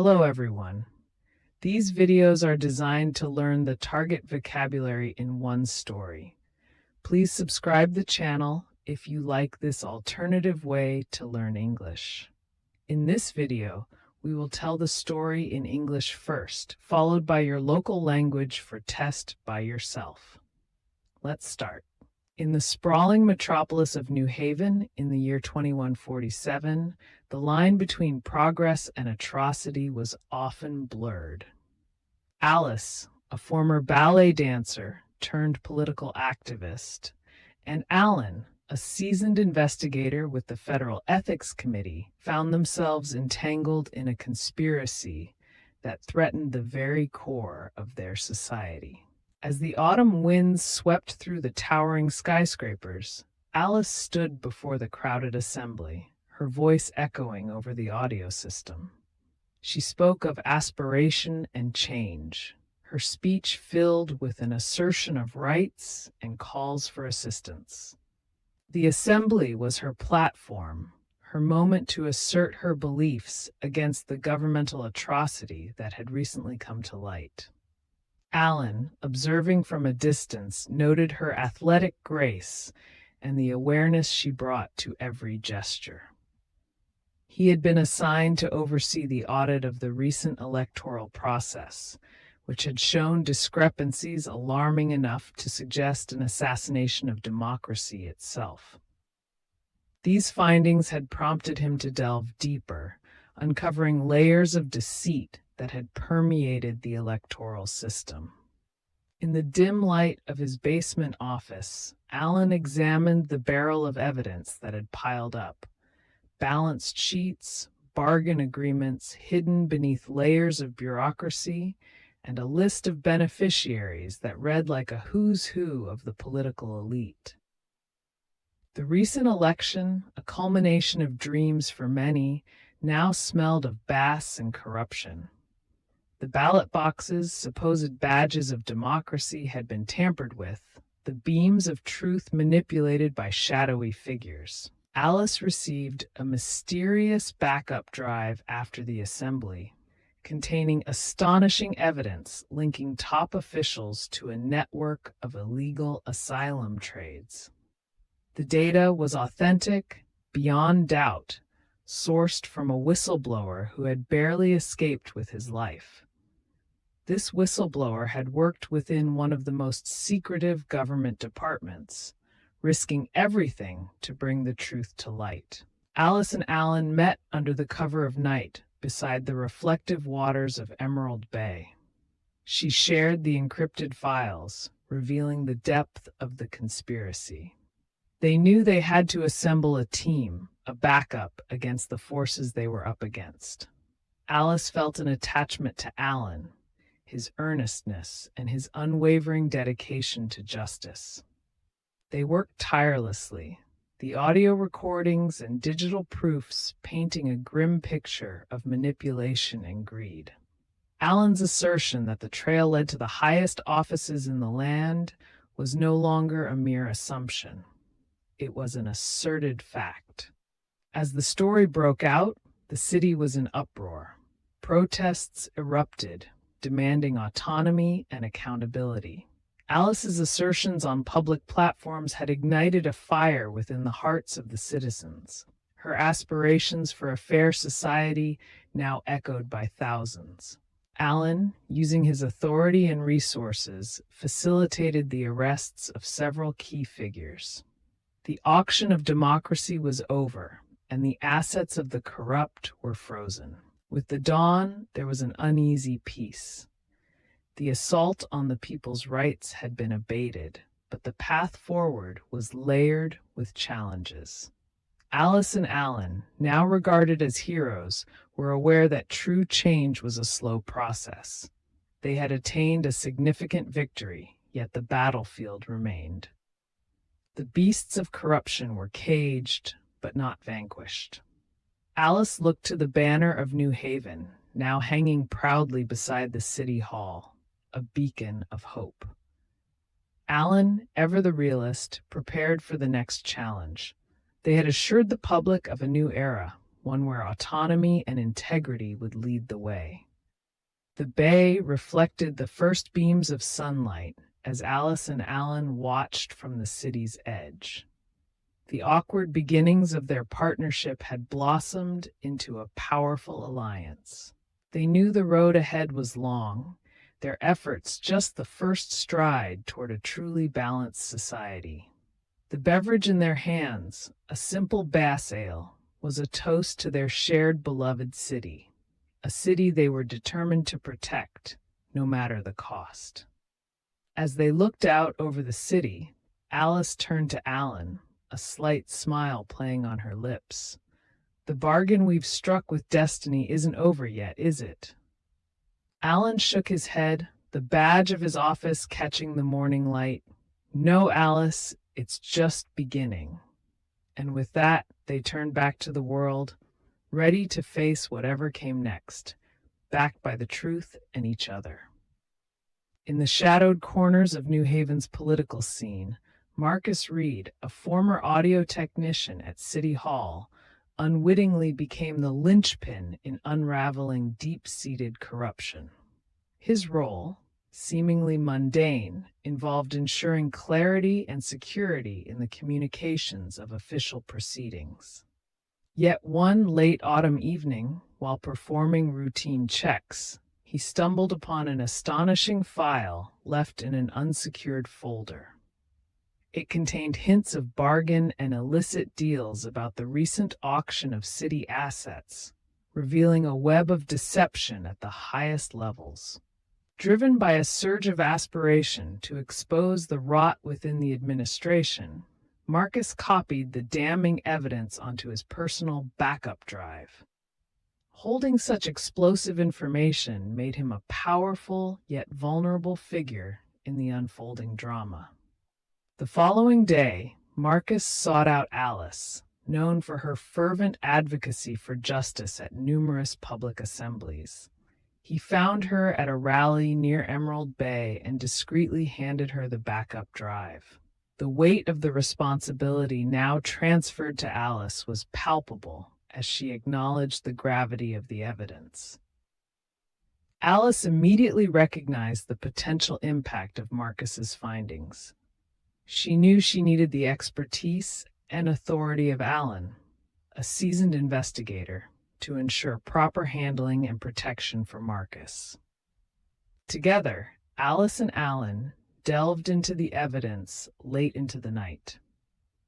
Hello, everyone. These videos are designed to learn the target vocabulary in one story. Please subscribe the channel if you like this alternative way to learn English. In this video, we will tell the story in English first, followed by your local language for test by yourself. Let's start. In the sprawling metropolis of New Haven in the year 2147, the line between progress and atrocity was often blurred. Alice, a former ballet dancer turned political activist, and Alan, a seasoned investigator with the Federal Ethics Committee, found themselves entangled in a conspiracy that threatened the very core of their society. As the autumn winds swept through the towering skyscrapers, Alice stood before the crowded assembly, her voice echoing over the audio system. She spoke of aspiration and change, her speech filled with an assertion of rights and calls for assistance. The assembly was her platform, her moment to assert her beliefs against the governmental atrocity that had recently come to light. Alan, observing from a distance, noted her athletic grace and the awareness she brought to every gesture. He had been assigned to oversee the audit of the recent electoral process, which had shown discrepancies alarming enough to suggest an assassination of democracy itself. These findings had prompted him to delve deeper, uncovering layers of deceit that had permeated the electoral system. In the dim light of his basement office, Alan examined the barrel of evidence that had piled up balanced sheets, bargain agreements hidden beneath layers of bureaucracy, and a list of beneficiaries that read like a who's who of the political elite. The recent election, a culmination of dreams for many, now smelled of bass and corruption. The ballot boxes, supposed badges of democracy, had been tampered with, the beams of truth manipulated by shadowy figures. Alice received a mysterious backup drive after the assembly, containing astonishing evidence linking top officials to a network of illegal asylum trades. The data was authentic, beyond doubt, sourced from a whistleblower who had barely escaped with his life. This whistleblower had worked within one of the most secretive government departments, risking everything to bring the truth to light. Alice and Alan met under the cover of night beside the reflective waters of Emerald Bay. She shared the encrypted files, revealing the depth of the conspiracy. They knew they had to assemble a team, a backup against the forces they were up against. Alice felt an attachment to Alan, his earnestness, and his unwavering dedication to justice. They worked tirelessly, the audio recordings and digital proofs painting a grim picture of manipulation and greed. Allen's assertion that the trail led to the highest offices in the land was no longer a mere assumption. It was an asserted fact. As the story broke out, the city was in uproar. Protests erupted, demanding autonomy and accountability. Alice's assertions on public platforms had ignited a fire within the hearts of the citizens. Her aspirations for a fair society now echoed by thousands. Alan, using his authority and resources, facilitated the arrests of several key figures. The auction of democracy was over, and the assets of the corrupt were frozen. With the dawn, there was an uneasy peace. The assault on the people's rights had been abated, but the path forward was layered with challenges. Alice and Alan, now regarded as heroes, were aware that true change was a slow process. They had attained a significant victory, yet the battlefield remained. The beasts of corruption were caged, but not vanquished. Alice looked to the banner of New Haven, now hanging proudly beside the city hall, a beacon of hope. Alan, ever the realist, prepared for the next challenge. They had assured the public of a new era, one where autonomy and integrity would lead the way. The bay reflected the first beams of sunlight as Alice and Alan watched from the city's edge. The awkward beginnings of their partnership had blossomed into a powerful alliance. They knew the road ahead was long, their efforts just the first stride toward a truly balanced society. The beverage in their hands, a simple bass ale, was a toast to their shared beloved city, a city they were determined to protect, no matter the cost. As they looked out over the city, Alice turned to Alan, a slight smile playing on her lips. The bargain we've struck with destiny isn't over yet, is it? Alan shook his head, the badge of his office catching the morning light. No, Alice, it's just beginning. And with that, they turned back to the world, ready to face whatever came next, backed by the truth and each other. In the shadowed corners of New Haven's political scene, Marcus Reed, a former audio technician at City Hall, unwittingly became the linchpin in unraveling deep seated corruption. His role, seemingly mundane, involved ensuring clarity and security in the communications of official proceedings. Yet one late autumn evening, while performing routine checks, he stumbled upon an astonishing file left in an unsecured folder. It contained hints of bargain and illicit deals about the recent auction of city assets, revealing a web of deception at the highest levels. Driven by a surge of aspiration to expose the rot within the administration, Marcus copied the damning evidence onto his personal backup drive. Holding such explosive information made him a powerful yet vulnerable figure in the unfolding drama. The following day, Marcus sought out Alice, known for her fervent advocacy for justice at numerous public assemblies. He found her at a rally near Emerald Bay and discreetly handed her the backup drive. The weight of the responsibility now transferred to Alice was palpable as she acknowledged the gravity of the evidence. Alice immediately recognized the potential impact of Marcus's findings. She knew she needed the expertise and authority of Alan, a seasoned investigator, to ensure proper handling and protection for Marcus. Together, Alice and Alan delved into the evidence late into the night.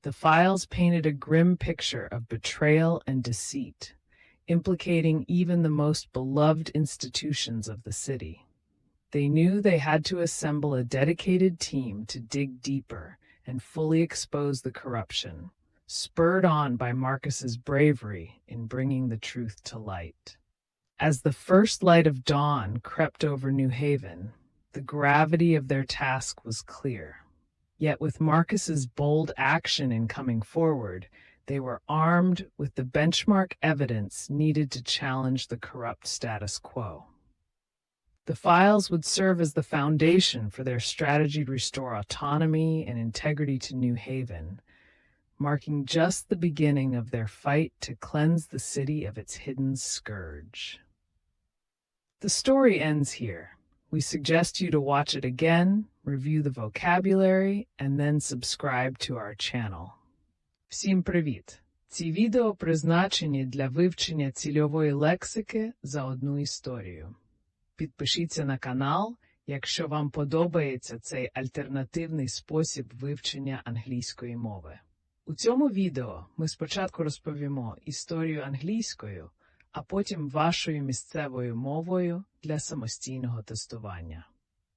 The files painted a grim picture of betrayal and deceit, implicating even the most beloved institutions of the city. They knew they had to assemble a dedicated team to dig deeper and fully expose the corruption, spurred on by Marcus's bravery in bringing the truth to light. As the first light of dawn crept over New Haven, the gravity of their task was clear. Yet with Marcus's bold action in coming forward, they were armed with the benchmark evidence needed to challenge the corrupt status quo. The files would serve as the foundation for their strategy to restore autonomy and integrity to New Haven, marking just the beginning of their fight to cleanse the city of its hidden scourge. The story ends here. We suggest you to watch it again, review the vocabulary, and then subscribe to our channel. Всім привіт! Ці відео призначені для вивчення цільової лексики за одну історію. Підпишіться на канал, якщо вам подобається цей альтернативний спосіб вивчення англійської мови. У цьому відео ми спочатку розповімо історію англійською, а потім вашою місцевою мовою для самостійного тестування.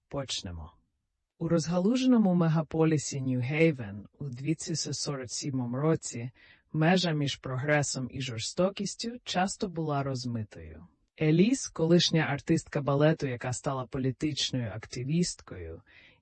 Почнемо. У розгалуженому мегаполісі Нью-Гейвен у 2047 році межа між прогресом і жорстокістю часто була розмитою. Еліс, колишня артистка балету, яка стала політичною активісткою,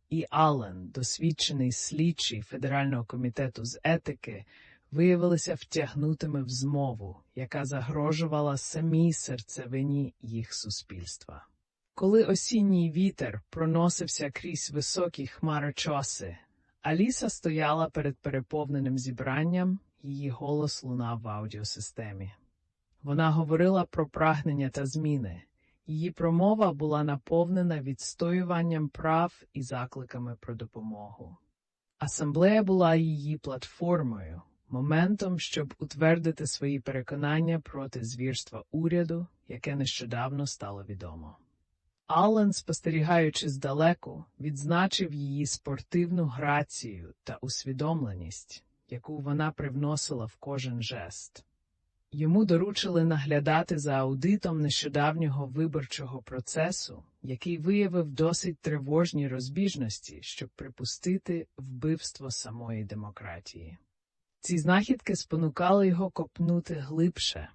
і Аллен, досвідчений слідчий Федерального комітету з етики, виявилися втягнутими в змову, яка загрожувала самій серцевині їх суспільства. Коли осінній вітер проносився крізь високі хмарочоси, Аліса стояла перед переповненим зібранням, її голос лунав в аудіосистемі. Вона говорила про прагнення та зміни. Її промова була наповнена відстоюванням прав і закликами про допомогу. Асамблея була її платформою, моментом, щоб утвердити свої переконання проти звірства уряду, яке нещодавно стало відомо. Аллен, спостерігаючи здалеку, відзначив її спортивну грацію та усвідомленість, яку вона привносила в кожен жест. Йому доручили наглядати за аудитом нещодавнього виборчого процесу, який виявив досить тривожні розбіжності, щоб припустити вбивство самої демократії. Ці знахідки спонукали його копнути глибше,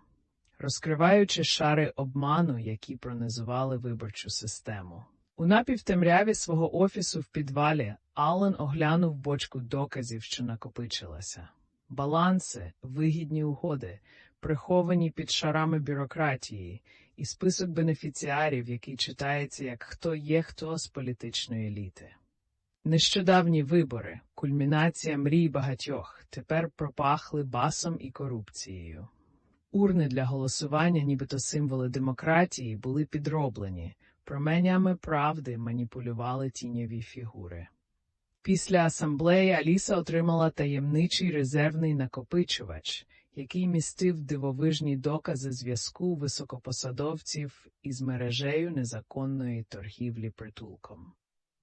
розкриваючи шари обману, які пронизували виборчу систему. У напівтемряві свого офісу в підвалі Аллен оглянув бочку доказів, що накопичилася. Баланси, вигідні угоди, приховані під шарами бюрократії, і список бенефіціарів, який читається як хто є хто з політичної еліти. Нещодавні вибори, кульмінація мрій багатьох, тепер пропахли басом і корупцією. Урни для голосування, нібито символи демократії, були підроблені, променями правди маніпулювали тіньові фігури. Після асамблеї Аліса отримала таємничий резервний накопичувач, який містив дивовижні докази зв'язку високопосадовців із мережею незаконної торгівлі притулком.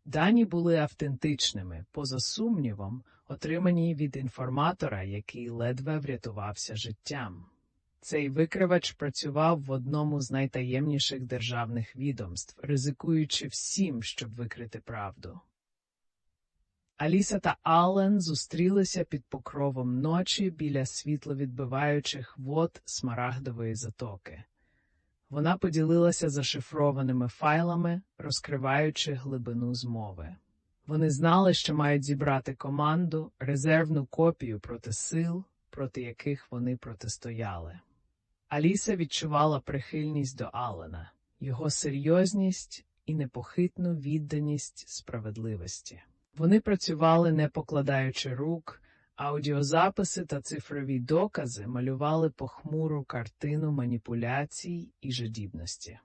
Дані були автентичними, поза сумнівом, отримані від інформатора, який ледве врятувався життям. Цей викривач працював в одному з найтаємніших державних відомств, ризикуючи всім, щоб викрити правду. Аліса та Аллен зустрілися під покровом ночі біля світловідбиваючих вод Смарагдової затоки. Вона поділилася зашифрованими файлами, розкриваючи глибину змови. Вони знали, що мають зібрати команду, резервну копію проти сил, проти яких вони протистояли. Аліса відчувала прихильність до Аллена, його серйозність і непохитну відданість справедливості. Вони працювали не покладаючи рук, аудіозаписи та цифрові докази малювали похмуру картину маніпуляцій і жадібності.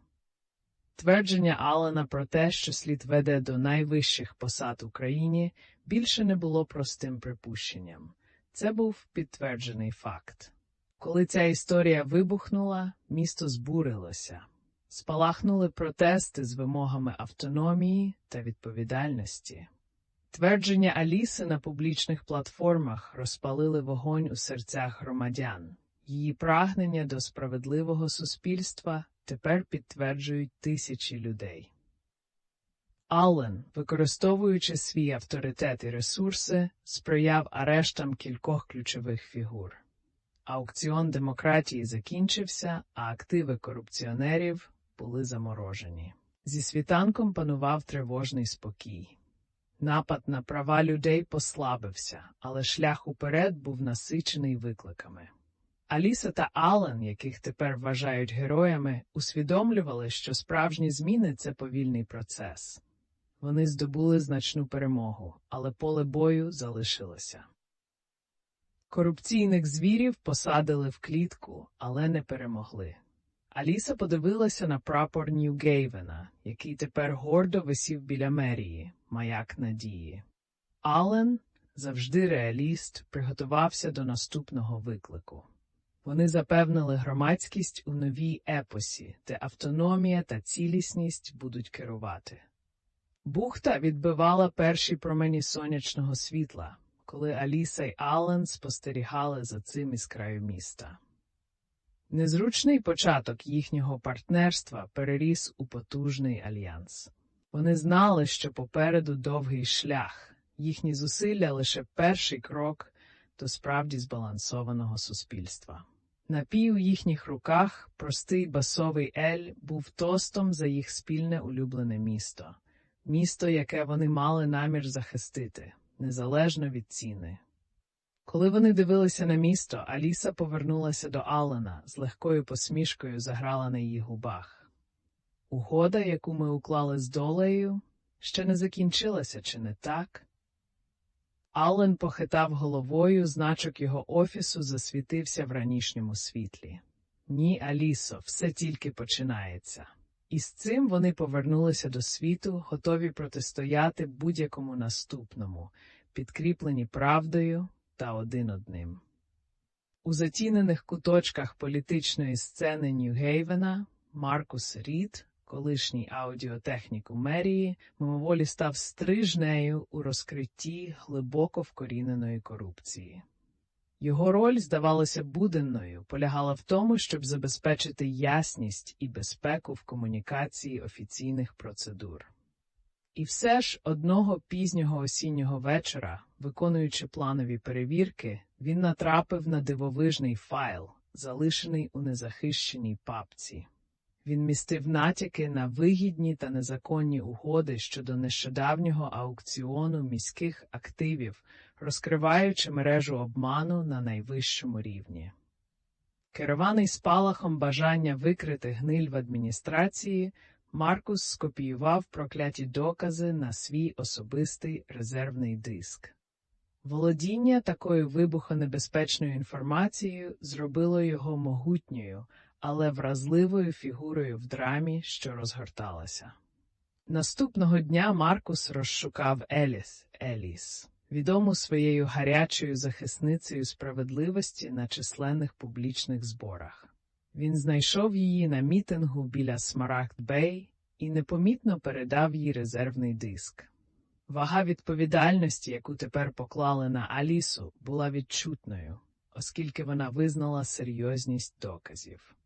Твердження Аллена про те, що слід веде до найвищих посад Україні, більше не було простим припущенням. Це був підтверджений факт. Коли ця історія вибухнула, місто збурилося. Спалахнули протести з вимогами автономії та відповідальності. Твердження Аліси на публічних платформах розпалили вогонь у серцях громадян. Її прагнення до справедливого суспільства тепер підтверджують тисячі людей. Аллен, використовуючи свій авторитет і ресурси, сприяв арештам кількох ключових фігур. Аукціон демократії закінчився, а активи корупціонерів були заморожені. Зі світанком панував тривожний спокій. Напад на права людей послабився, але шлях уперед був насичений викликами. Аліса та Аллен, яких тепер вважають героями, усвідомлювали, що справжні зміни це повільний процес. Вони здобули значну перемогу, але поле бою залишилося. Корупційних звірів посадили в клітку, але не перемогли. Аліса подивилася на прапор Нью-Гейвена, який тепер гордо висів біля мерії, маяк надії. Аллен, завжди реаліст, приготувався до наступного виклику. Вони запевнили громадськість у новій епосі, де автономія та цілісність будуть керувати. Бухта відбивала перші промені сонячного світла, коли Аліса й Аллен спостерігали за цим із краю міста. Незручний початок їхнього партнерства переріс у потужний альянс. Вони знали, що попереду довгий шлях, їхні зусилля лише перший крок до справді збалансованого суспільства. Напій у їхніх руках простий басовий ель був тостом за їх спільне улюблене місто, місто, яке вони мали намір захистити, незалежно від ціни. Коли вони дивилися на місто, Аліса повернулася до Аллена з легкою посмішкою заграла на її губах. Угода, яку ми уклали з долею, ще не закінчилася, чи не так? Аллен похитав головою, значок його офісу засвітився в ранішньому світлі. Ні, Алісо, все тільки починається. І з цим вони повернулися до світу, готові протистояти будь-якому наступному, підкріплені правдою та один одним. У затінених куточках політичної сцени Нью-Гейвена Маркус Рід, колишній аудіотехнік у мерії, мимоволі став стрижнею у розкритті глибоко вкоріненої корупції. Його роль, здавалося, буденною, полягала в тому, щоб забезпечити ясність і безпеку в комунікації офіційних процедур. І все ж одного пізнього осіннього вечора, виконуючи планові перевірки, він натрапив на дивовижний файл, залишений у незахищеній папці. Він містив натяки на вигідні та незаконні угоди щодо нещодавнього аукціону міських активів, розкриваючи мережу обману на найвищому рівні. Керований спалахом бажання викрити гниль в адміністрації, Маркус скопіював прокляті докази на свій особистий резервний диск. Володіння такою вибухонебезпечною інформацією зробило його могутньою, але вразливою фігурою в драмі, що розгорталася. Наступного дня Маркус розшукав Еліс Еліс, відому своєю гарячою захисницею справедливості на численних публічних зборах. Він знайшов її на мітингу біля Смарагд Бей і непомітно передав їй резервний диск. Вага відповідальності, яку тепер поклали на Алісу, була відчутною, оскільки вона визнала серйозність доказів.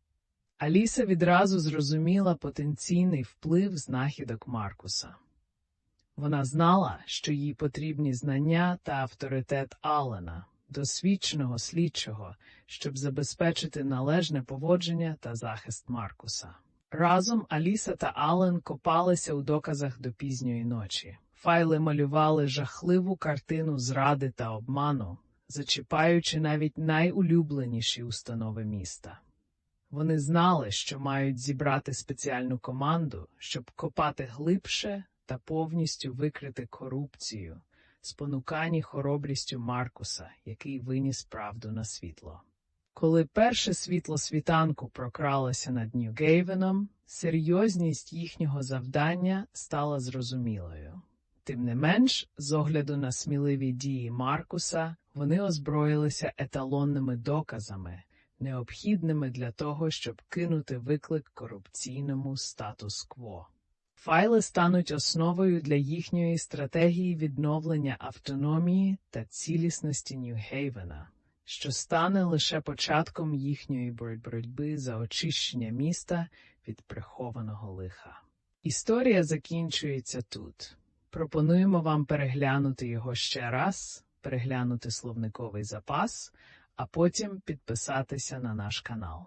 Аліса відразу зрозуміла потенційний вплив знахідок Маркуса. Вона знала, що їй потрібні знання та авторитет Аллена, досвідченого слідчого, щоб забезпечити належне поводження та захист Маркуса. Разом Аліса та Аллен копалися у доказах до пізньої ночі. Файли малювали жахливу картину зради та обману, зачіпаючи навіть найулюбленіші установи міста. Вони знали, що мають зібрати спеціальну команду, щоб копати глибше та повністю викрити корупцію, спонукані хоробрістю Маркуса, який виніс правду на світло. Коли перше світло світанку прокралося над Нью-Гейвеном, серйозність їхнього завдання стала зрозумілою. Тим не менш, з огляду на сміливі дії Маркуса, вони озброїлися еталонними доказами, необхідними для того, щоб кинути виклик корупційному статус-кво. Файли стануть основою для їхньої стратегії відновлення автономії та цілісності Нью-Гейвена, що стане лише початком їхньої боротьби за очищення міста від прихованого лиха. Історія закінчується тут. Пропонуємо вам переглянути його ще раз, переглянути словниковий запас, а потім підписатися на наш канал.